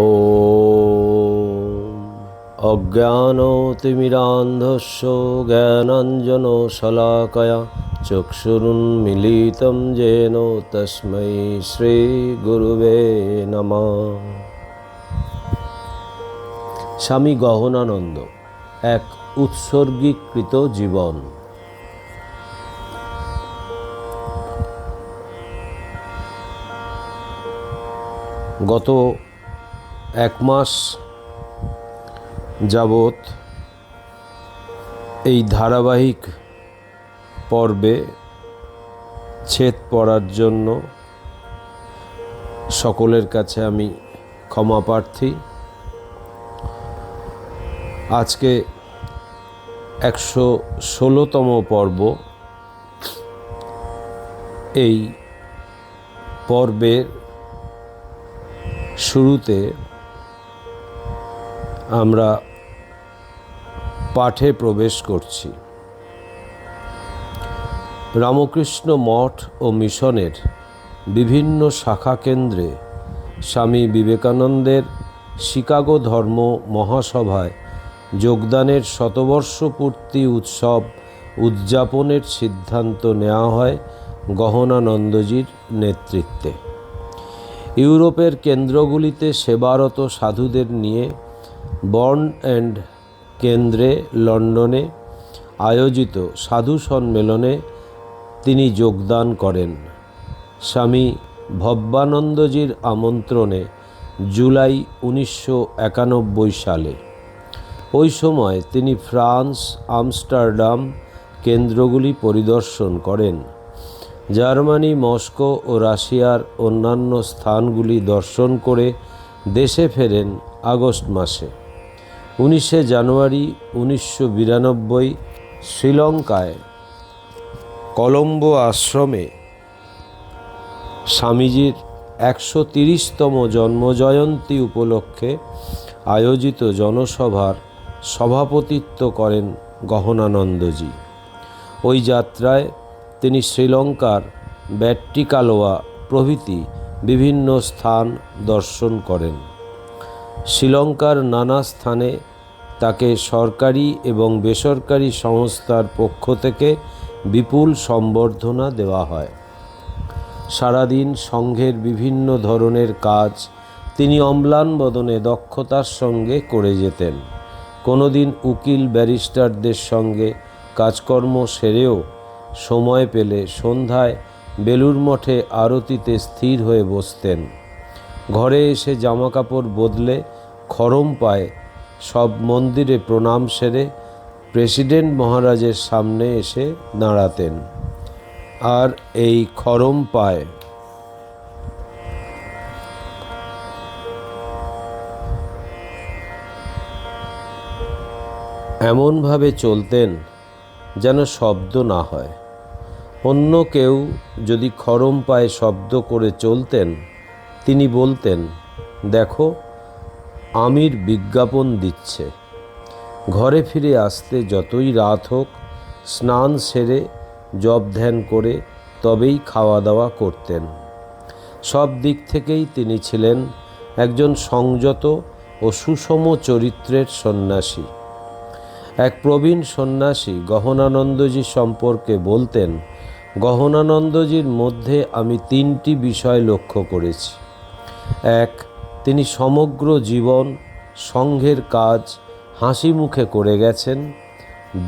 ও অজ্ঞানতিমিরান্ধস্য জ্ঞানাঞ্জন শলাকয়া চক্ষুরুন্মিলিतं যেন তস্मै শ্রীগুরুবে নমঃ স্বামী গহনানন্দ এক উৎসর্গীকৃত জীবন গত এক মাস যাবৎ এই ধারাবাহিক পর্বে ছেদ পড়ার জন্য সকলের কাছে আমি ক্ষমা প্রার্থী। আজকে একশো ষোলোতম পর্ব। এই পর্বের শুরুতে আমরা পাঠে প্রবেশ করছি। রামকৃষ্ণ মঠ ও মিশনের বিভিন্ন শাখা কেন্দ্রে স্বামী বিবেকানন্দের শিকাগো ধর্ম মহাসভায় যোগদানের শতবর্ষ পূর্তি উৎসব উদযাপনের সিদ্ধান্ত নেওয়া হয় গহনানন্দজির নেতৃত্বে। ইউরোপের কেন্দ্রগুলিতে সেবারত সাধুদের নিয়ে বর্ন অ্যান্ড কেন্দ্রে লন্ডনে আয়োজিত সাধু সম্মেলনে তিনি যোগদান করেন। স্বামী ভব্যানন্দজির আমন্ত্রণে জুলাই উনিশশো একানব্বই সালে। ওই সময় তিনি ফ্রান্স, আমস্টারডাম কেন্দ্রগুলি পরিদর্শন করেন। জার্মানি, মস্কো ও রাশিয়ার অন্যান্য স্থানগুলি দর্শন করে দেশে ফেরেন আগস্ট মাসে। উনিশে জানুয়ারি উনিশশো বিরানব্বই শ্রীলঙ্কায় কলম্বো আশ্রমে স্বামীজির একশো তিরিশতম জন্মজয়ন্তী উপলক্ষে আয়োজিত জনসভার সভাপতিত্ব করেন গহনানন্দজি। ওই যাত্রায় তিনি শ্রীলঙ্কার ব্যাট্টিকালোয়া প্রভৃতি বিভিন্ন স্থান দর্শন করেন। শ্রীলঙ্কার নানা স্থানে তাকে সরকারি এবং বেসরকারি সংস্থার পক্ষ থেকে বিপুল সম্বর্ধনা দেওয়া হয়। সারাদিন সংঘের বিভিন্ন ধরনের কাজ, তিনি অম্লান বদনে দক্ষতার সঙ্গে করে যেতেন। কোনোদিন উকিল ব্যারিস্টারদের সঙ্গে কাজকর্ম সেরেও সময় পেলে সন্ধ্যায় বেলুর মঠে আরতিতে স্থির হয়ে বসতেন। ঘরে এসে জামাকাপড় বদলে খরম পায়ে সব মন্দিরে প্রণাম সেরে প্রেসিডেন্ট মহারাজের সামনে এসে দাঁড়াতেন। আর এই খরম পায়। এমনভাবে চলতেন যেন শব্দ না হয়। অন্য কেউ যদি খরম পায়ে শব্দ করে চলতেন, তিনি বলতেন, দেখো আমির বিজ্ঞাপন দিচ্ছে। ঘরে ফিরে আসতে যতই রাত হোক, স্নান সেরে জব ধ্যান করে তবেই খাওয়া দাওয়া করতেন। সব দিক থেকেই তিনি ছিলেন একজন সংযত ও সুষম চরিত্রের সন্ন্যাসী। এক প্রবীণ সন্ন্যাসী গহনানন্দজি সম্পর্কে বলতেন, গহনানন্দজির মধ্যে আমি তিনটি বিষয় লক্ষ্য করেছি। এক তিনি সমগ্র জীবন সংঘের কাজ হাসি মুখে করে গেছেন।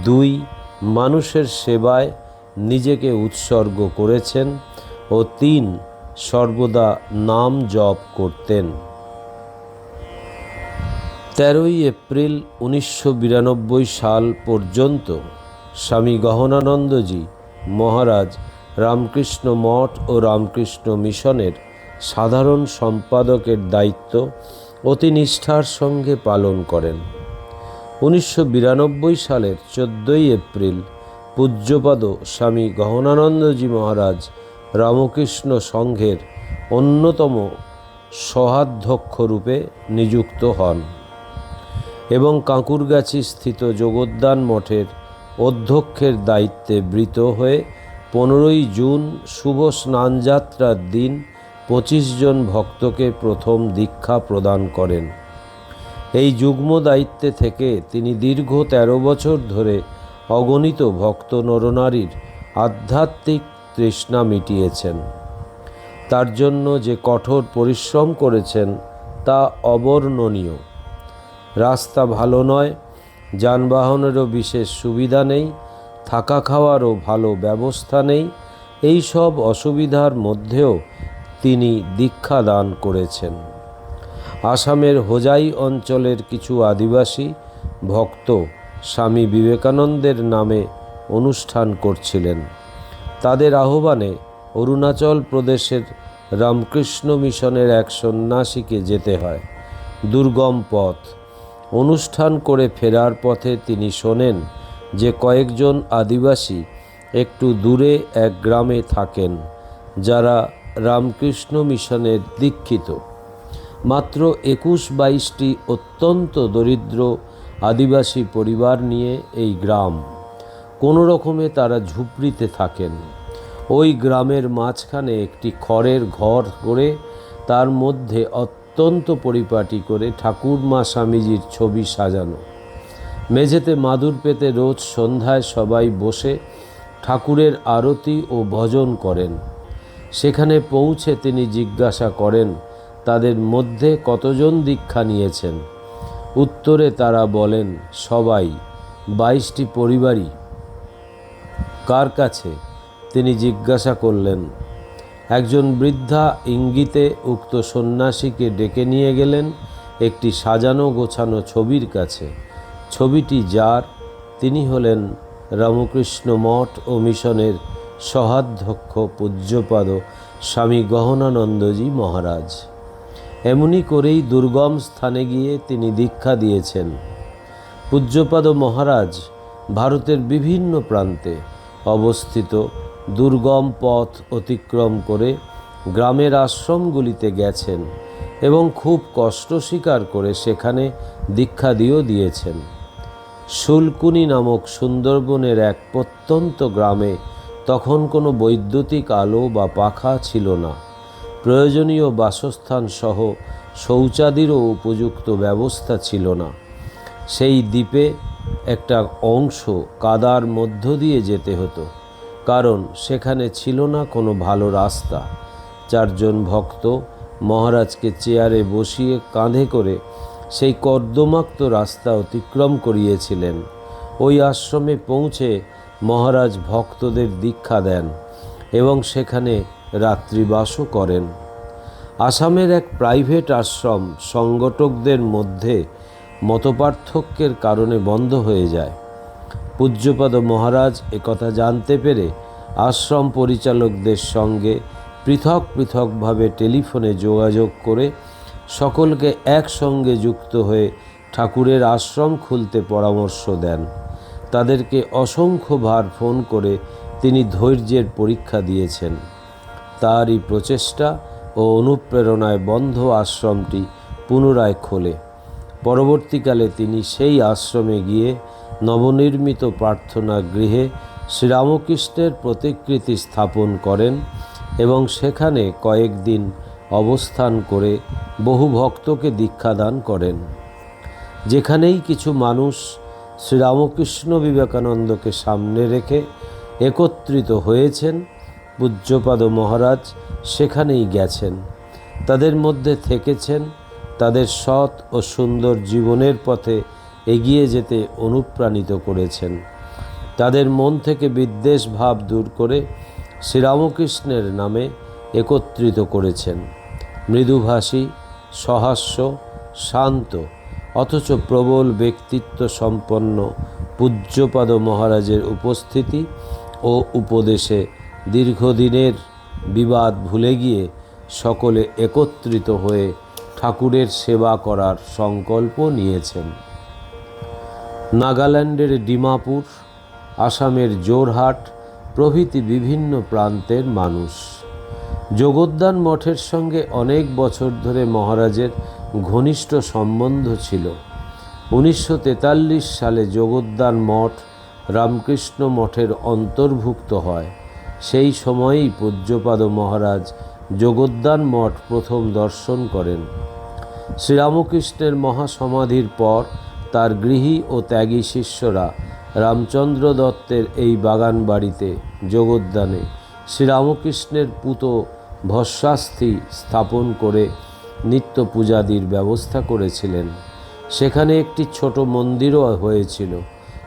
দুই, মানুষের সেবায় নিজেকে উৎসর্গ করেছেন ও তিন, সর্বদা নাম জপ করতেন। তেরোই এপ্রিল উনিশশো বিরানব্বই সাল পর্যন্ত স্বামী গহনানন্দজি মহারাজ রামকৃষ্ণ মঠ ও রামকৃষ্ণ মিশনের সাধারণ সম্পাদকের দায়িত্ব অতি নিষ্ঠার সঙ্গে পালন করেন। উনিশশো বিরানব্বই সালের চোদ্দোই এপ্রিল পূজ্যপাদ স্বামী গহনানন্দজি মহারাজ রামকৃষ্ণ সংঘের অন্যতম সহাধ্যক্ষ রূপে নিযুক্ত হন এবং কাঁকুরগাছি স্থিত যোগোদ্যান মঠের অধ্যক্ষের দায়িত্বে বৃত হয়ে পনেরোই জুন শুভ স্নানযাত্রার দিন পঁচিশ জন ভক্তকে প্রথম দীক্ষা প্রদান করেন। এই যুগ্ম দায়িত্বে থেকে তিনি দীর্ঘ ১৩ বছর ধরে অগণিত ভক্ত নরনারীর আধ্যাত্মিক তৃষ্ণা মিটিয়েছেন। তার জন্য যে কঠোর পরিশ্রম করেছেন, তা অবর্ণনীয়। রাস্তা ভালো নয়, যানবাহনেরও বিশেষ সুবিধা নেই, থাকা খাওয়ারও ভালো ব্যবস্থা নেই, এই সব অসুবিধার মধ্যেও তিনি দীক্ষা দান করেছেন। আসামের হোজাই অঞ্চলের কিছু আদিবাসী ভক্ত স্বামী বিবেকানন্দের নামে অনুষ্ঠান করছিলেন। তাদের আহ্বানে অরুণাচল প্রদেশের রামকৃষ্ণ মিশনের এক সন্ন্যাসীকে যেতে হয়। দুর্গম পথ। অনুষ্ঠান করে ফেরার পথে তিনি শোনেন যে কয়েকজন আদিবাসী একটু দূরে এক গ্রামে থাকেন, যারা রামকৃষ্ণ মিশনের দীক্ষিত। মাত্র একুশ বাইশটি অত্যন্ত দরিদ্র আদিবাসী পরিবার নিয়ে এই গ্রাম। কোনো রকমে তারা ঝুপড়িতে থাকেন। ওই গ্রামের মাঝখানে একটি খড়ের ঘর করে তার মধ্যে অত্যন্ত পরিপাটি করে ঠাকুরমা স্বামীজির ছবি সাজানো। মেঝেতে মাদুর পেতে রোজ সন্ধ্যায় সবাই বসে ঠাকুরের আরতি ও ভজন করেন। সেখানে পৌঁছে তিনি জিজ্ঞাসা করেন, তাদের মধ্যে কতজন দীক্ষা নিয়েছেন? উত্তরে তারা বলেন, সবাই বাইশটি পরিবারই। কার কাছে? তিনি জিজ্ঞাসা করলেন, একজন বৃদ্ধা ইঙ্গিতে উক্ত সন্ন্যাসীকে ডেকে নিয়ে গেলেন একটি সাজানো গোছানো ছবির কাছে। ছবিটি যার, তিনি হলেন রামকৃষ্ণ মঠ ও মিশনের সহাধ্যক্ষ পূজ্যপাদ স্বামী গহনানন্দজি মহারাজ। এমনি করেই দুর্গম স্থানে গিয়ে তিনি দীক্ষা দিয়েছেন। পূজ্যপাদ মহারাজ ভারতের বিভিন্ন প্রান্তে অবস্থিত দুর্গম পথ অতিক্রম করে গ্রামের আশ্রমগুলিতে গেছেন এবং খুব কষ্ট স্বীকার করে সেখানে দীক্ষা দিয়েও দিয়েছেন। শুলকুনি নামক সুন্দরবনের এক প্রত্যন্ত গ্রামে তখন কোনো বৈদ্যুতিক আলো বা পাখা ছিল না। প্রয়োজনীয় বাসস্থান সহ শৌচাদিরও উপযুক্ত ব্যবস্থা ছিল না। সেই দ্বীপে একটা অংশ কাদার মধ্য দিয়ে যেতে হতো, কারণ সেখানে ছিল না কোনো ভালো রাস্তা। চারজন ভক্ত মহারাজকে চেয়ারে বসিয়ে কাঁধে করে সেই কর্দমাক্ত রাস্তা অতিক্রম করিয়েছিলেন। ওই আশ্রমে পৌঁছে মহারাজ ভক্তদের দীক্ষা দেন এবং সেখানে রাত্রিবাসও করেন। আসামের এক প্রাইভেট আশ্রম সংগঠকদের মধ্যে মতপার্থক্যের কারণে বন্ধ হয়ে যায়। পূজ্যপদ মহারাজ একথা জানতে পেরে আশ্রম পরিচালকদের সঙ্গে পৃথক পৃথকভাবে টেলিফোনে যোগাযোগ করে সকলকে একসঙ্গে যুক্ত হয়ে ঠাকুরের আশ্রম খুলতে পরামর্শ দেন। তাদেরকে অসংখ্যবার ফোন করে তিনি ধৈর্যের পরীক্ষা দিয়েছেন। তারই প্রচেষ্টা ও অনুপ্রেরণায় বন্ধ আশ্রমটি পুনরায় খোলে। পরবর্তীকালে তিনি সেই আশ্রমে গিয়ে নবনির্মিত প্রার্থনা গৃহে শ্রীরামকৃষ্ণের প্রতিকৃতি স্থাপন করেন এবং সেখানে কয়েকদিন অবস্থান করে বহু ভক্তকে দীক্ষাদান করেন। যেখানেই কিছু মানুষ শ্রীরামকৃষ্ণ বিবেকানন্দকে সামনে রেখে একত্রিত হয়েছেন পূজ্যপাদ মহারাজ, সেখানেই গেছেন। তাদের মধ্যে থেকেছেন তাদের সৎ ও সুন্দর জীবনের পথে এগিয়ে যেতে অনুপ্রাণিত করেছেন। তাদের মন থেকে বিদ্বেষ ভাব দূর করে শ্রীরামকৃষ্ণের নামে একত্রিত করেছেন। মৃদুভাষী, সহাস্য, শান্ত অথচ প্রবল ব্যক্তিত্ব সম্পন্ন পূজ্যপাদ মহারাজের উপস্থিতি ও উপদেশে দীর্ঘদিনের বিবাদ ভুলে গিয়ে সকলে একত্রিত হয়ে ঠাকুরের সেবা করার সংকল্প নিয়েছেন। নাগাল্যান্ডের ডিমাপুর, আসামের জোরহাট প্রভৃতি বিভিন্ন প্রান্তের মানুষ। যোগোদ্যান মঠের সঙ্গে অনেক বছর ধরে মহারাজের ঘনিষ্ঠ সম্বন্ধ ছিল। উনিশশো তেতাল্লিশ সালে যোগোদ্যান মঠ রামকৃষ্ণ মঠের অন্তর্ভুক্ত হয়। সেই সময়েই পূজ্যপাদ মহারাজ যোগোদ্যান মঠ প্রথম দর্শন করেন। শ্রীরামকৃষ্ণের মহাসমাধির পর তার গৃহী ও ত্যাগী শিষ্যরা রামচন্দ্র দত্তের এই বাগান বাড়িতে যোগোদ্যানে শ্রীরামকৃষ্ণের পুত ভস্যাস্থি স্থাপন করে নিত্য পূজাদির ব্যবস্থা করেছিলেন। সেখানে একটি ছোট মন্দিরও হয়েছিল,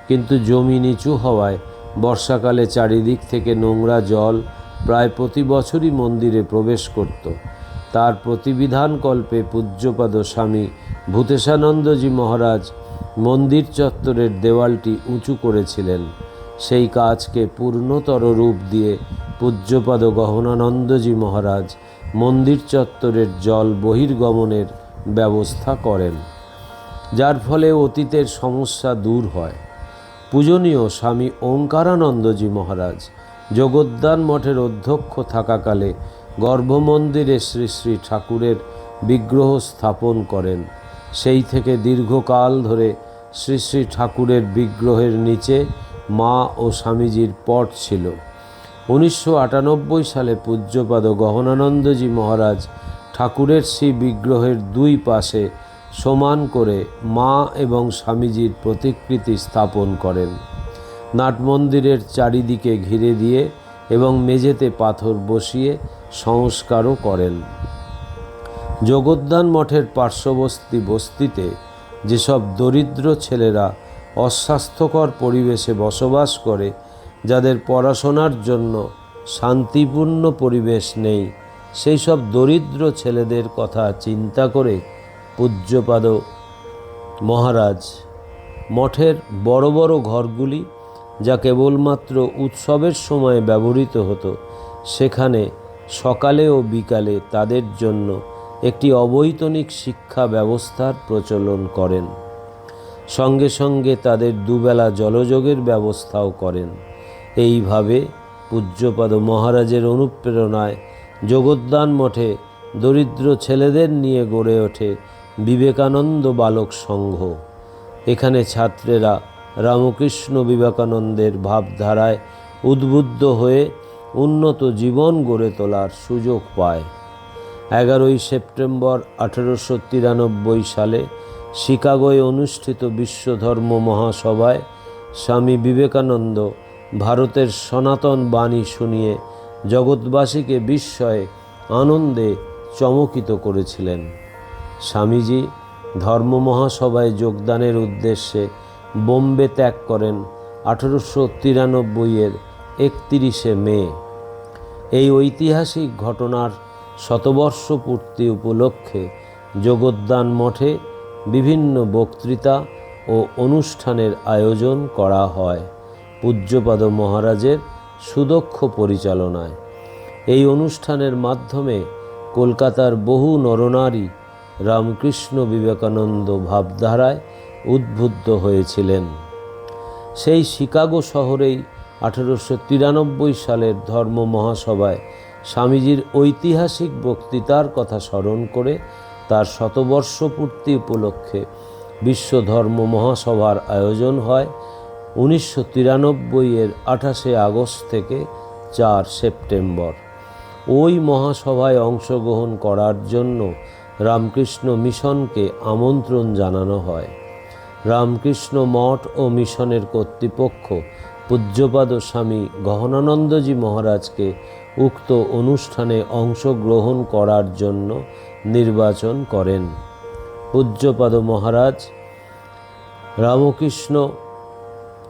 কিন্তু জমি নিচু হওয়ায় বর্ষাকালে চারিদিক থেকে নোংরা জল প্রায় প্রতি বছরই মন্দিরে প্রবেশ করত। তার প্রতিবিধানকল্পে পূজ্যপাদ স্বামী ভূতেশানন্দজি মহারাজ মন্দির চত্বরের দেওয়ালটি উঁচু করেছিলেন। সেই কাজকে পূর্ণতর রূপ দিয়ে পূজ্যপাদ গহনানন্দজি মহারাজ মন্দির চত্বরের জল বহির্গমনের ব্যবস্থা করেন। যার ফলে অতীতের সমস্যা দূর হয়। পূজনীয় স্বামী ওঙ্কারানন্দজি মহারাজ জগদ্দান মঠের অধ্যক্ষ থাকাকালে গর্ভমন্দিরে শ্রী শ্রী ঠাকুরের বিগ্রহ স্থাপন করেন। সেই থেকে দীর্ঘকাল ধরে শ্রী শ্রী ঠাকুরের বিগ্রহের নিচে মা ও স্বামীজির পট ছিল। উনিশশো আটানব্বই সালে পূজ্যপাদ গহনানন্দজি মহারাজ ঠাকুরের শ্রী বিগ্রহের দুই পাশে সমান করে মা এবং স্বামীজির প্রতিকৃতি স্থাপন করেন। নাটমন্দিরের চারিদিকে ঘিরে দিয়ে এবং মেঝেতে পাথর বসিয়ে সংস্কারও করেন। জগদ্দান মঠের পার্শ্ববর্তী বস্তিতে যেসব দরিদ্র ছেলেরা অস্বাস্থ্যকর পরিবেশে বসবাস করে যাদের পড়াশোনার জন্য শান্তিপূর্ণ পরিবেশ নেই, সেই সব দরিদ্র ছেলেদের কথা চিন্তা করে পূজ্যপাদ মহারাজ, মঠের বড় বড় ঘরগুলি যা কেবলমাত্র উৎসবের সময় ব্যবহৃত হতো, সেখানে সকালে ও বিকালে তাদের জন্য একটি অবৈতনিক শিক্ষা ব্যবস্থার প্রচলন করেন। সঙ্গে সঙ্গে তাদের দুবেলা জলযোগের ব্যবস্থাও করেন। এইভাবে পূজ্যপাদ মহারাজের অনুপ্রেরণায় জগদ্দান মঠে দরিদ্র ছেলেদের নিয়ে গড়ে ওঠে বিবেকানন্দ বালক সংঘ। এখানে ছাত্রেরা রামকৃষ্ণ বিবেকানন্দের ভাবধারায় উদ্বুদ্ধ হয়ে উন্নত জীবন গড়ে তোলার সুযোগ পায়। এগারোই সেপ্টেম্বর আঠেরোশো তিরানব্বই সালে শিকাগোয় অনুষ্ঠিত বিশ্বধর্ম মহাসভায় স্বামী বিবেকানন্দ ভারতের সনাতন বাণী শুনিয়ে জগৎবাসীকে বিস্ময়ে, আনন্দে চমকিত করেছিলেন। স্বামীজি ধর্ম মহাসভায় যোগদানের উদ্দেশ্যে বোম্বে ত্যাগ করেন আঠেরোশো তিরানব্বইয়ের একতিরিশে মে। এই ঐতিহাসিক ঘটনার শতবর্ষ পূর্তি উপলক্ষে যোগদান মঠে বিভিন্ন বক্তৃতা ও অনুষ্ঠানের আয়োজন করা হয়। পূজ্যপাদ মহারাজের সুদক্ষ পরিচালনায়। এই অনুষ্ঠানের মাধ্যমে কলকাতার বহু নরনারী রামকৃষ্ণ বিবেকানন্দ ভাবধারায় উদ্বুদ্ধ হয়েছিলেন। সেই শিকাগো শহরেই আঠেরোশো তিরানব্বই সালের ধর্ম মহাসভায় স্বামীজির ঐতিহাসিক বক্তৃতার কথা স্মরণ করে তার শতবর্ষ পূর্তি উপলক্ষে বিশ্ব ধর্ম মহাসভার আয়োজন হয় উনিশশো তিরানব্বইয়ের আঠাশে আগস্ট থেকে চার সেপ্টেম্বর। ওই মহাসভায় অংশগ্রহণ করার জন্য রামকৃষ্ণ মিশনকে আমন্ত্রণ জানানো হয়। রামকৃষ্ণ মঠ ও মিশনের কর্তৃপক্ষ পূজ্যপাদ স্বামী গহনানন্দজি মহারাজকে উক্ত অনুষ্ঠানে অংশগ্রহণ করার জন্য নির্বাচন করেন। পূজ্যপাদ মহারাজ রামকৃষ্ণ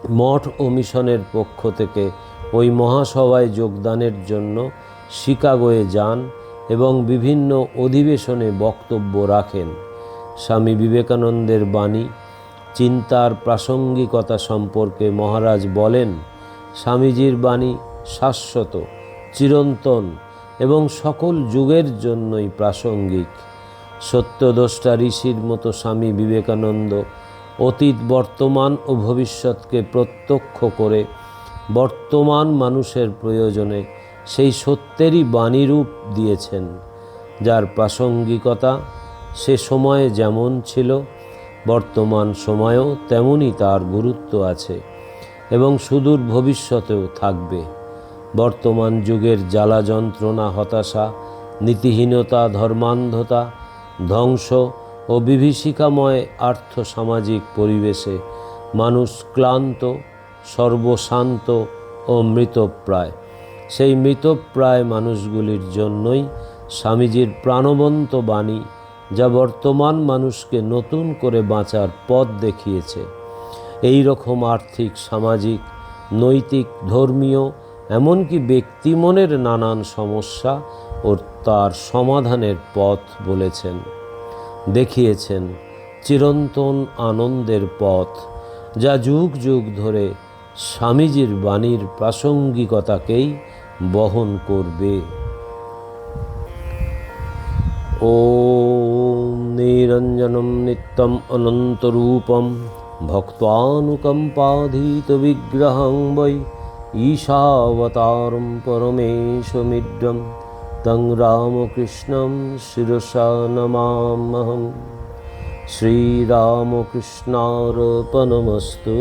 মঠ ও মিশনের পক্ষ থেকে ওই মহাসভায় যোগদানের জন্য শিকাগোয়ে যান এবং বিভিন্ন অধিবেশনে বক্তব্য রাখেন। স্বামী বিবেকানন্দের বাণী, চিন্তার প্রাসঙ্গিকতা সম্পর্কে মহারাজ বলেন, স্বামীজির বাণী শাশ্বত, চিরন্তন এবং সকল যুগের জন্যই প্রাসঙ্গিক। সত্যদ্রষ্টা ঋষির মতো স্বামী বিবেকানন্দ অতীত, বর্তমান ও ভবিষ্যৎকে প্রত্যক্ষ করে বর্তমান মানুষের প্রয়োজনে সেই সত্যেরই বাণীরূপ দিয়েছেন, যার প্রাসঙ্গিকতা সে সময়ে যেমন ছিল, বর্তমান সময়েও তেমনই তার গুরুত্ব আছে এবং সুদূর ভবিষ্যতেও থাকবে। বর্তমান যুগের জ্বালা যন্ত্রণা হতাশা, নীতিহীনতা, ধর্মান্ধতা, ধ্বংস ও বিভীষিকাময় আর্থ সামাজিক পরিবেশে মানুষ ক্লান্ত, সর্বশান্ত ও মৃতপ্রায়। সেই মৃতপ্রায় মানুষগুলির জন্যই স্বামীজির প্রাণবন্ত বাণী যা বর্তমান মানুষকে নতুন করে বাঁচার পথ দেখিয়েছে। এই রকম আর্থিক, সামাজিক, নৈতিক, ধর্মীয়, এমনকি ব্যক্তিমনের নানান সমস্যা ও তার সমাধানের পথ বলেছেন। দেখিয়েছেন চিরন্তন আনন্দের পথ যা যুগ যুগ ধরে স্বামীজির বাণীর প্রাসঙ্গিকতাকেই বহন করবে ॐ निरञ्जनं नित्यम् अनन्तरूपं भक्त्वानुकम्पाधीतविग्रहं वै ईशावतारं परमेशमिड्रं तं रामकृष्णं शिरसा नमामहं श्रीरामकृष्णार्पणमस्तु